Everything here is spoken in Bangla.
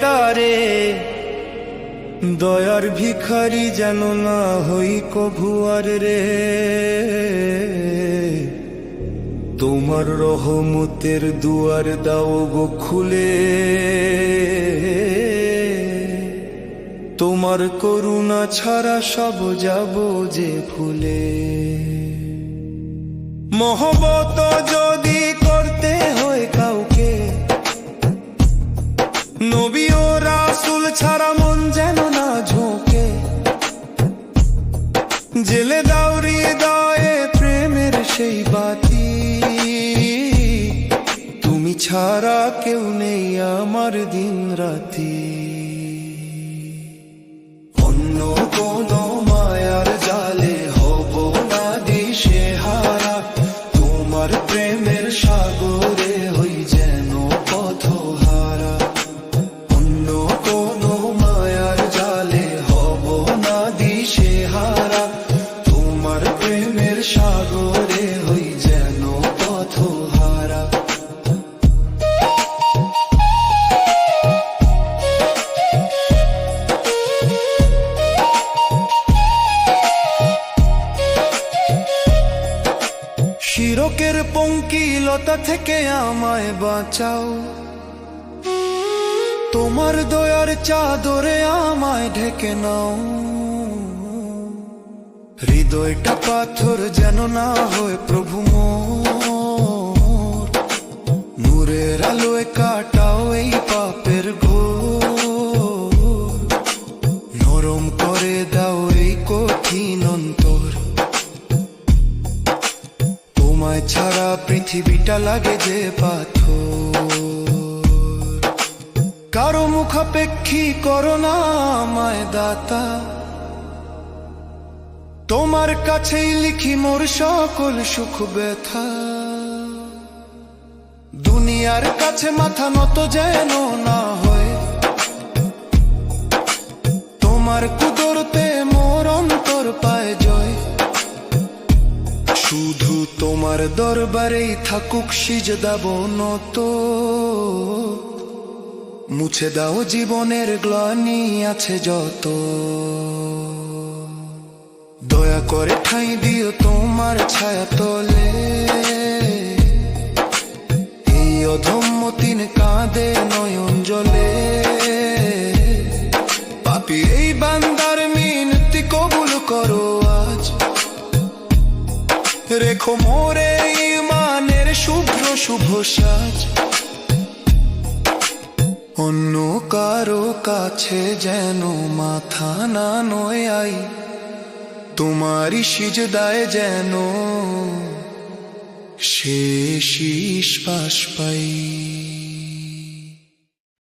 তারে দয়ার ভিখারি যেন না হই কভুয়ার রে। তোমার রহমতের দুয়ার দাও গো খুলে। তোমার করুণা ছাড়া সব যাব যে ফুলে। মহবত যদি সেই বাতি। তুমি ছাড়া কেউ নেই আমার দিন রাতি শিরকের পঙ্কিলতা থেকে আমায় বাঁচাও। তোমার দয়ার চাদরে আমায় ঢেকে নাও। হৃদয়টা পাথর যেন না হয় প্রভু মোর। নূরের আলোয় কাটাও পৃথিবীটা লাগে যে পাথর। কারও মুখাপেক্ষী করো না আমায় দাতা। তোমার কাছেই লিখি মোর সকল সুখ ব্যথা। দুনিয়ার কাছে মাথা নত যেন না হয় শুধু তোমার দরবারেই থাকুক সিজদাব নত মুছে দাও জীবনের গ্লানি, আছে যত। দয়া করে ঠাঁই দিও তোমার ছায়া তলে। এই অধম্য তিন কাঁদে নয়ন জলে। রেখো মোরে ইমানের শুভ্র শুভ সাজ। অন্য কারও কাছে যেন মাথা না নয় আই তোমারই সিজদায় যেন শেষ পাশ পাই।